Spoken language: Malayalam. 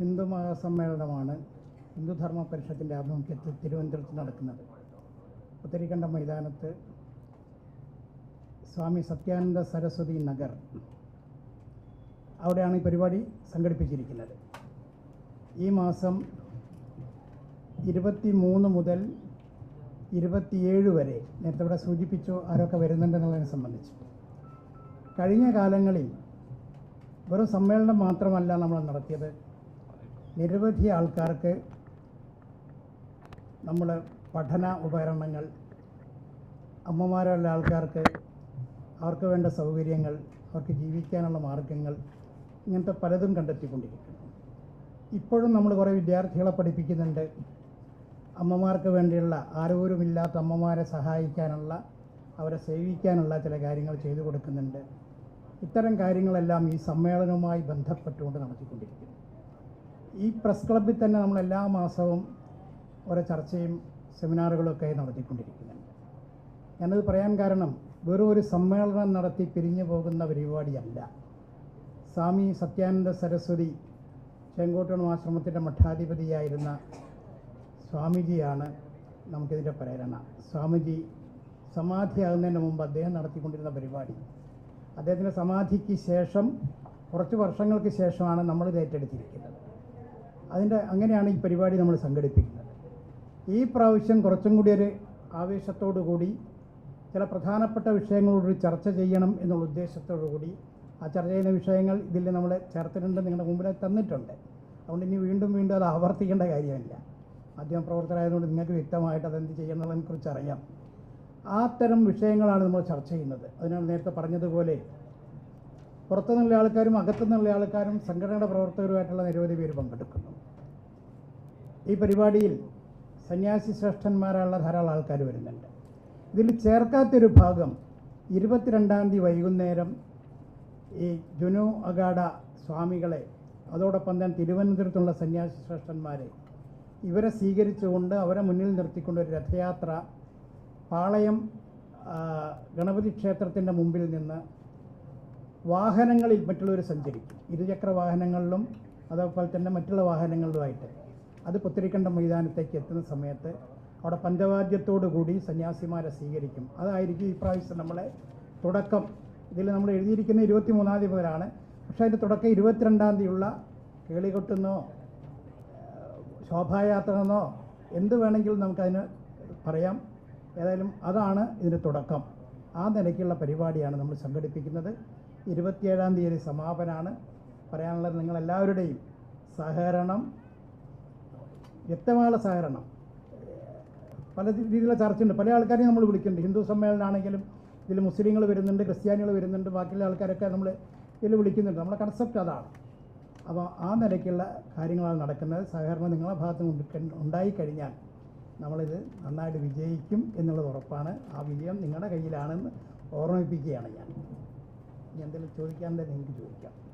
ഹിന്ദു മഹാസമ്മേളനമാണ് ഹിന്ദുധർമ്മ പരിഷത്തിന്റെ ആഭിമുഖ്യത്തിൽ തിരുവനന്തപുരത്ത് നടക്കുന്നത്. പുത്തരിക്കണ്ട മൈതാനത്ത് സ്വാമി സത്യാനന്ദ സരസ്വതി നഗർ. അവിടെയാണ് ഈ പരിപാടി സംഘടിപ്പിച്ചിരിക്കുന്നത്. ഈ മാസം ഇരുപത്തി മൂന്ന് മുതൽ ഇരുപത്തിയേഴ് വരെ നേരത്തെ ഇവിടെ സൂചിപ്പിച്ചു ആരൊക്കെ വരുന്നുണ്ടെന്നുള്ളതിനെ സംബന്ധിച്ച്. കഴിഞ്ഞ കാലങ്ങളിൽ വെറും സമ്മേളനം മാത്രമല്ല നമ്മൾ നടത്തിയത്. നിരവധി ആൾക്കാർക്ക് നമ്മൾ പഠന ഉപകരണങ്ങൾ അമ്മമാരുള്ള ആൾക്കാർക്ക് അവർക്ക് വേണ്ട സൗകര്യങ്ങൾ അവർക്ക് ജീവിക്കാനുള്ള മാർഗങ്ങൾ ഇങ്ങനത്തെ പലതും കണ്ടെത്തിക്കൊണ്ടിരിക്കുന്നു. ഇപ്പോഴും നമ്മൾ കുറേ വിദ്യാർത്ഥികളെ പഠിപ്പിക്കുന്നുണ്ട്. അമ്മമാർക്ക് വേണ്ടിയുള്ള ആരോരുമില്ലാത്ത അമ്മമാരെ സഹായിക്കാനുള്ള അവരെ സേവിക്കാനുള്ള ചില കാര്യങ്ങൾ ചെയ്തു കൊടുക്കുന്നുണ്ട്. ഇത്തരം കാര്യങ്ങളെല്ലാം ഈ സമ്മേളനവുമായി ബന്ധപ്പെട്ടുകൊണ്ട് നടത്തിക്കൊണ്ടിരിക്കുന്നു. ഈ പ്രസ് ക്ലബ്ബിൽ തന്നെ നമ്മൾ എല്ലാ മാസവും ഓരോ ചർച്ചയും സെമിനാറുകളൊക്കെ നടത്തിക്കൊണ്ടിരിക്കുന്നുണ്ട്. ഞാനത് പറയാൻ കാരണം വെറും ഒരു സമ്മേളനം നടത്തി പിരിഞ്ഞു പോകുന്ന പരിപാടിയല്ല. സ്വാമി സത്യാനന്ദ സരസ്വതി ചെങ്കോട്ടൂൺ ആശ്രമത്തിന്റെ മഠാധിപതിയായിരുന്ന സ്വാമിജിയാണ് നമുക്കിതിന്റെ പ്രേരണ. സ്വാമിജി സമാധിയാകുന്നതിന് മുമ്പ് അദ്ദേഹം നടത്തിക്കൊണ്ടിരുന്ന പരിപാടി. അദ്ദേഹത്തിന്റെ സമാധിക്ക് ശേഷം കുറച്ച് വർഷങ്ങൾക്ക് ശേഷമാണ് നമ്മൾ ഇത് ഏറ്റെടുത്തിരിക്കുന്നത്. അതിന്റെ അങ്ങനെയാണ് ഈ പരിപാടി നമ്മൾ സംഘടിപ്പിക്കുന്നത്. ഈ പ്രാവശ്യം കുറച്ചും കൂടി ഒരു ആവേശത്തോടു കൂടി ചില പ്രധാനപ്പെട്ട വിഷയങ്ങളോട് ചർച്ച ചെയ്യണം എന്നുള്ള ഉദ്ദേശത്തോടു കൂടി ആ ചർച്ച ചെയ്യുന്ന വിഷയങ്ങൾ ഇതിൽ നമ്മൾ ചേർത്തിട്ടുണ്ട് നിങ്ങളുടെ മുമ്പിൽ തന്നിട്ടുണ്ട്. അതുകൊണ്ട് ഇനി വീണ്ടും വീണ്ടും അത് ആവർത്തിക്കേണ്ട കാര്യമില്ല. മാധ്യമ പ്രവർത്തകരായതുകൊണ്ട് നിങ്ങൾക്ക് വ്യക്തമായിട്ട് അതെന്ത് ചെയ്യുന്നതിനെ കുറിച്ച് അറിയാം ആ തരം വിഷയങ്ങളാണ് നമ്മൾ ചർച്ച ചെയ്യുന്നത്. അതിനാൽ നേരത്തെ പറഞ്ഞതുപോലെ പുറത്തുനിന്നുള്ള ആൾക്കാരും അകത്തുനിന്നുള്ള ആൾക്കാരും സംഘടനയുടെ പ്രവർത്തകരുമായിട്ടുള്ള നിരവധി പേര് പങ്കെടുക്കുന്നു. ഈ പരിപാടിയിൽ സന്യാസി ശ്രേഷ്ഠന്മാരായുള്ള ധാരാളം ആൾക്കാർ വരുന്നുണ്ട്. ഇതിൽ ചേർക്കാത്തൊരു ഭാഗം ഇരുപത്തിരണ്ടാം തീയതി വൈകുന്നേരം ഈ ജുനു അഗാഡ സ്വാമികളെ അതോടൊപ്പം തന്നെ തിരുവനന്തപുരത്തുള്ള സന്യാസി ശ്രേഷ്ഠന്മാരെ ഇവരെ സ്വീകരിച്ചുകൊണ്ട് അവരെ മുന്നിൽ നിർത്തിക്കൊണ്ട് ഒരു രഥയാത്ര പാളയം ഗണപതി ക്ഷേത്രത്തിന്റെ മുമ്പിൽ നിന്ന് വാഹനങ്ങളിൽ മറ്റുള്ളവർ സഞ്ചരിക്കും. ഇരുചക്ര വാഹനങ്ങളിലും അതേപോലെ തന്നെ മറ്റുള്ള വാഹനങ്ങളിലുമായിട്ട്. അത് പുത്തരിക്കണ്ട മൈതാനത്തേക്ക് എത്തുന്ന സമയത്ത് അവിടെ പഞ്ചവാദ്യത്തോടു കൂടി സന്യാസിമാരെ സ്വീകരിക്കും. അതായിരിക്കും ഈ പ്രാവശ്യം നമ്മളെ തുടക്കം. ഇതിൽ നമ്മൾ എഴുതിയിരിക്കുന്ന ഇരുപത്തി മൂന്നാം തീയതി മുതലാണ്. പക്ഷേ അതിന്റെ തുടക്കം ഇരുപത്തിരണ്ടാം തീയതിയുള്ള കേളികൊട്ടുന്നോ ശോഭായാത്ര എന്നോ എന്ത് വേണമെങ്കിലും നമുക്കതിന് പറയാം. ഏതായാലും അതാണ് ഇതിന്റെ തുടക്കം. ആ നിലയ്ക്കുള്ള പരിപാടിയാണ് നമ്മൾ സംഘടിപ്പിക്കുന്നത്. ഇരുപത്തിയേഴാം തീയതി സമാപനമാണ് പറയാനുള്ളത് നിങ്ങളെല്ലാവരുടെയും സഹകരണം വ്യക്തമായ സഹകരണം. പല രീതിയിലുള്ള ചർച്ചയുണ്ട്. പല ആൾക്കാരെയും നമ്മൾ വിളിക്കുന്നുണ്ട്. ഹിന്ദു സമ്മേളനമാണെങ്കിലും ഇതിൽ മുസ്ലിങ്ങൾ വരുന്നുണ്ട് ക്രിസ്ത്യാനികൾ വരുന്നുണ്ട് ബാക്കിയുള്ള ആൾക്കാരൊക്കെ നമ്മൾ ഇതിൽ വിളിക്കുന്നുണ്ട്. നമ്മുടെ കൺസെപ്റ്റ് അതാണ്. അപ്പോൾ ആ നിലയ്ക്കുള്ള കാര്യങ്ങളാണ് നടക്കുന്നത്. സഹകരണം നിങ്ങളുടെ ഭാഗത്ത് നിന്ന് ഉണ്ടായിക്കഴിഞ്ഞാൽ നമ്മളിത് നന്നായിട്ട് വിജയിക്കും എന്നുള്ളത് ഉറപ്പാണ്. ആ വിജയം നിങ്ങളുടെ കയ്യിലാണെന്ന് ഓർമ്മിപ്പിക്കുകയാണ് ഞാൻ. എന്തെങ്കിലും ചോദിക്കാൻ തന്നെ എനിക്ക് ചോദിക്കാം.